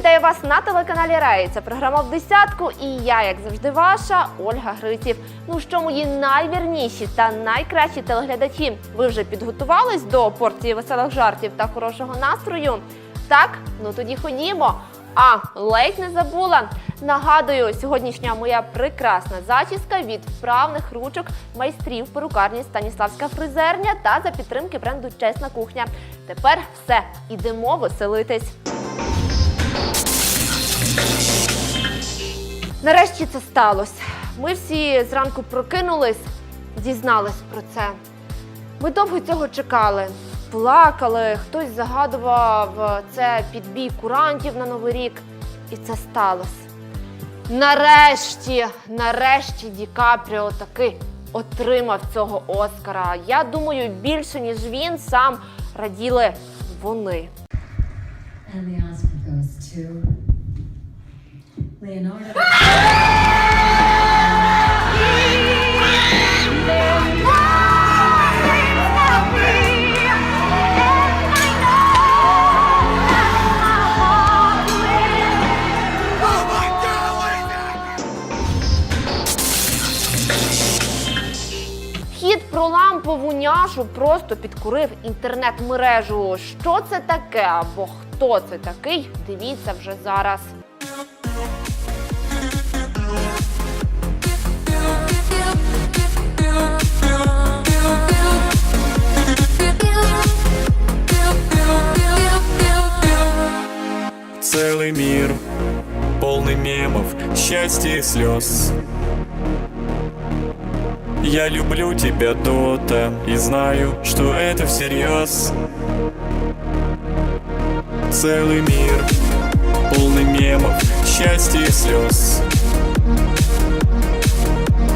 Вітаю вас на телеканалі Раї. Це програма в десятку. І я, як завжди, ваша Ольга Гриців. Ну що, мої найвірніші та найкращі телеглядачі, ви вже підготувались до порції веселих жартів та хорошого настрою? Так, ну тоді ходімо. А ледь не забула. Нагадую, сьогоднішня моя прекрасна зачіска від вправних ручок майстрів перукарні Станіславська фризерня та за підтримки бренду Чесна кухня. Тепер все, ідемо веселитись. Нарешті це сталося. Ми всі зранку прокинулись, дізнались про це. Ми довго цього чекали, плакали, хтось загадував це підбій курантів на Новий рік, і це сталося. Нарешті, нарешті Ді Капріо таки отримав цього Оскара. Я думаю, більше ніж він сам раділи вони. And the Oscar goes to Leonardo. Хід про лампову няшу просто підкурив інтернет-мережу. Що це таке або хто це такий? Дивіться вже зараз. Целый мир, полный мемов, счастья и слез. Я люблю тебя, Дота, и знаю, что это всерьез. Целый мир, полный мемов, счастья и слез.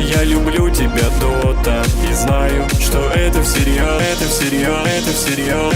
Я люблю тебя, Дота, и знаю, что это всерьез, это всерьез, это всерьез.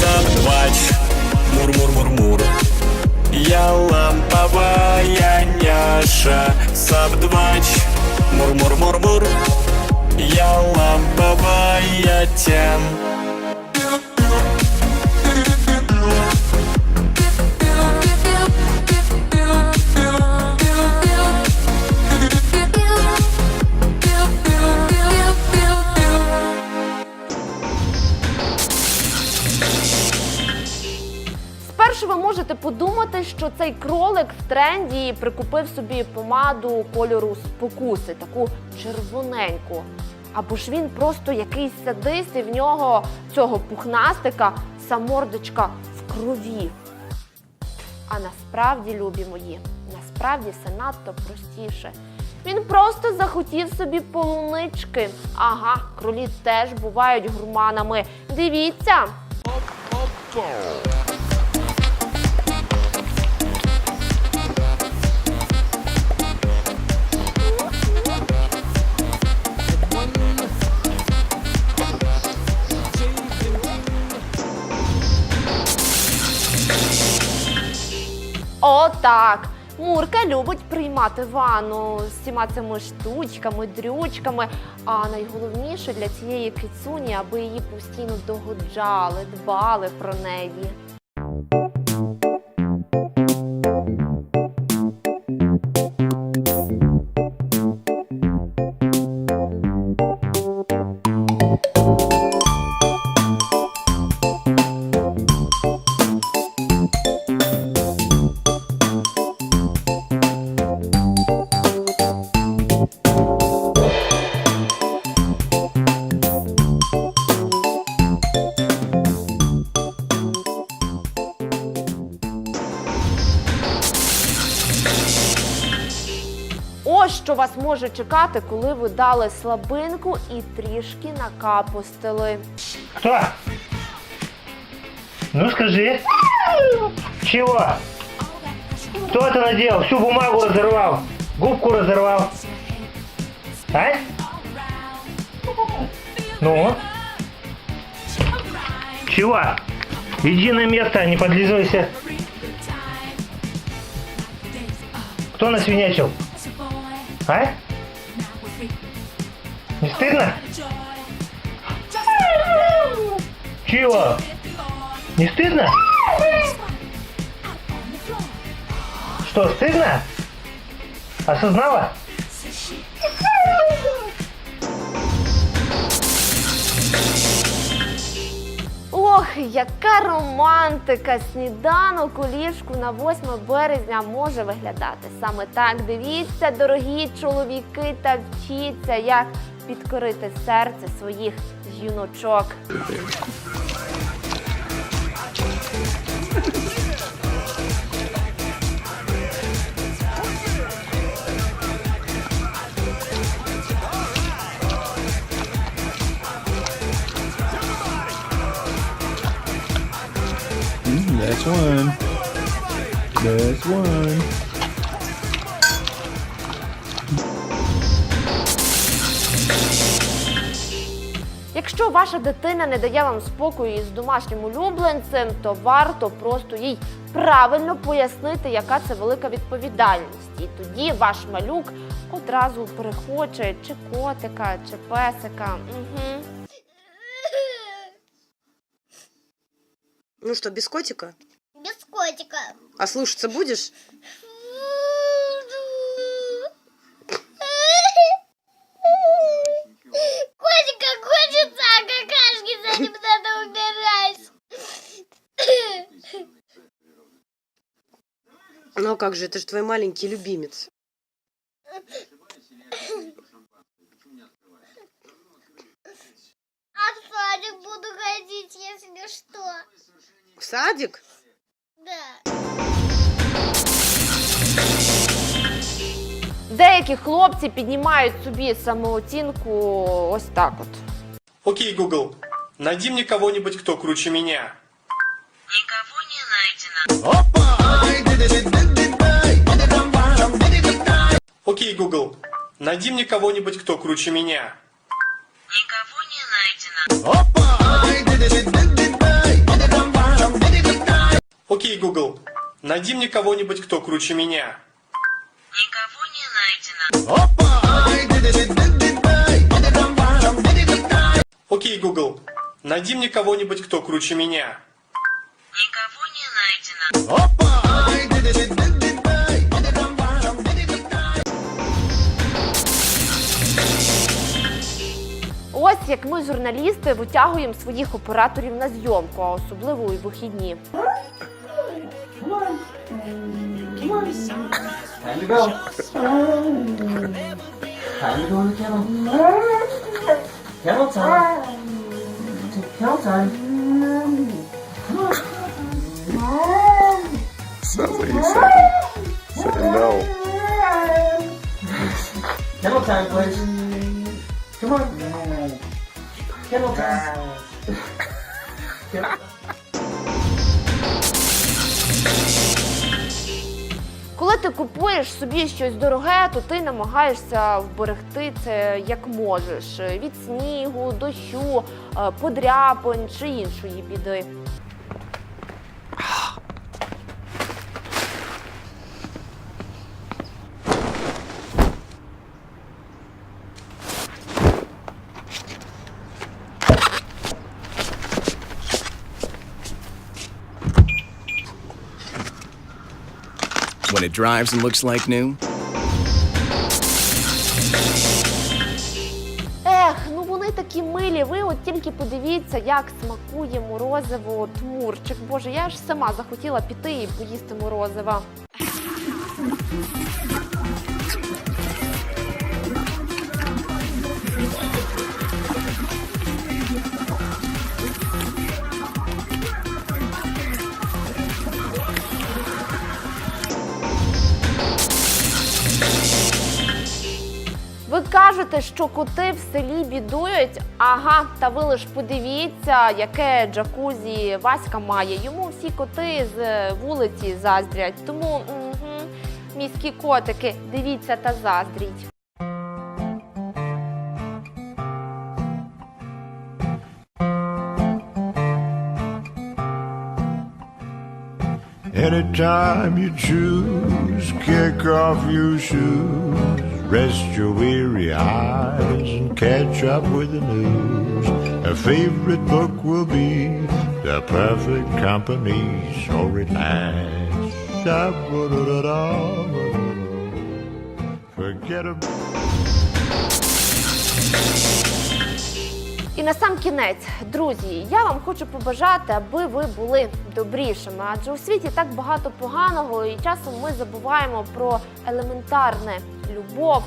Сандвач, мур-мур-мур-мур. Я ламповая няша, сабдвач, мур-мур-мур-мур. Я ламповая тем. Подумати, що цей кролик в тренді прикупив собі помаду кольору спокуси, таку червоненьку. Або ж він просто якийсь садист, і в нього цього пухнастика самордочка в крові. А насправді, любі мої, насправді все надто простіше. Він просто захотів собі полунички. Ага, кролі теж бувають гурманами. Дивіться. Отак. Любить приймати ванну з всіма цими штучками, дрючками. А найголовніше для цієї кицуні, аби її постійно догоджали, дбали про неї. Вас може чекати, коли ви дали слабинку і трішки накапустили. Кто? Ну скажи. Чего? Кто это наделал? Всю бумагу разорвал. Губку разорвал. А? Ну? Чего? Иди на место, не подлизывайся. Кто насвинячил? А? Не стыдно? Чего? Не стыдно? Что, стыдно? Осознала? Ох, яка романтика! Сніданок у ліжку на 8 березня може виглядати саме так. Дивіться, дорогі чоловіки, та вчіться, як підкорити серце своїх жіночок. That's one. That's one. Якщо ваша дитина не дає вам спокою із домашнім улюбленцем, то варто просто їй правильно пояснити, яка це велика відповідальність. І тоді ваш малюк одразу перехоче чи котика, чи песика. Угу. Ну что, без котика? Без котика. А слушаться будешь? Котика хочется, а какашки за ним надо убирать. Ну а как же, это же твой маленький любимец. А в садик буду ходить, если что. В садик? Да. Деякі хлопці піднімають собі самооцінку ось так от. Окей, Google, найди мне кого-нибудь, кто круче меня. Окей, Google, найди мне кого-нибудь, кто круче меня. Окей, Найди мне кого-нибудь, кто круче меня. Окей, Google, найди мне кого-нибудь, кто круче меня. Ось як ми, журналісти, витягуємо своїх операторів на зйомку, а особливо у вихідні. Time to go. Time to go on the kennel. Kennel time. Kennel time. Sounds like he said, said no. Kennel time, please. Come on. Kennel time. Ти купуєш собі щось дороге, то ти намагаєшся вберегти це як можеш від снігу, дощу, е, подряпин чи іншої біди. When it drives and looks like new, Ех, ну вони такі милі. Ви от тільки подивіться, як смакує морозиво тмурчик. Боже, я ж сама захотіла піти і поїсти морозива. Ви що коти в селі бідують. Ага, та ви лиш подивіться, яке джакузі Васька має. Йому всі коти з вулиці заздрять. Тому угу, міські котики, дивіться та заздріть. Anytime you choose, kick off your shoes, rest your weary eyes, and catch up with the news. A favorite book will be the perfect company, so relax. Forget about І на сам кінець, друзі, я вам хочу побажати, аби ви були добрішими, адже у світі так багато поганого, і часом ми забуваємо про елементарне любов,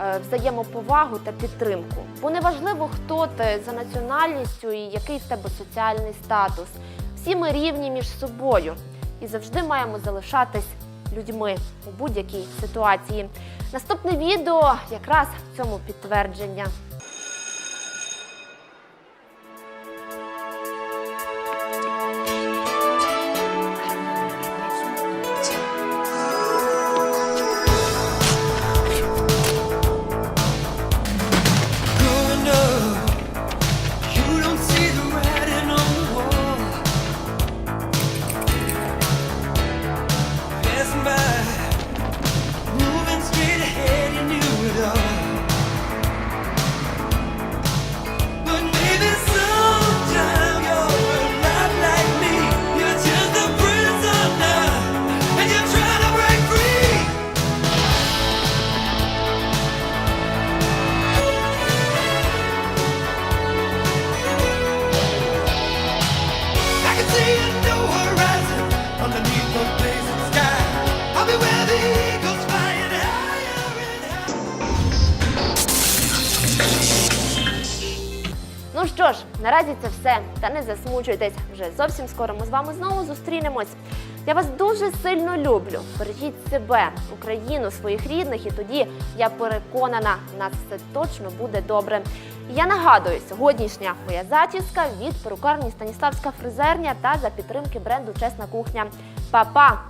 е, взаємоповагу та підтримку. Бо неважливо, хто ти за національністю і який в тебе соціальний статус. Всі ми рівні між собою і завжди маємо залишатись людьми у будь-якій ситуації. Наступне відео якраз в цьому підтвердження. Що ж, наразі це все. Та не засмучуйтесь. Вже зовсім скоро ми з вами знову зустрінемось. Я вас дуже сильно люблю. Бережіть себе, Україну, своїх рідних, і тоді я переконана, у нас все точно буде добре. Я нагадую, сьогоднішня моя зачіска від перукарні Станіславська фрезерня та за підтримки бренду Чесна кухня. Па-па!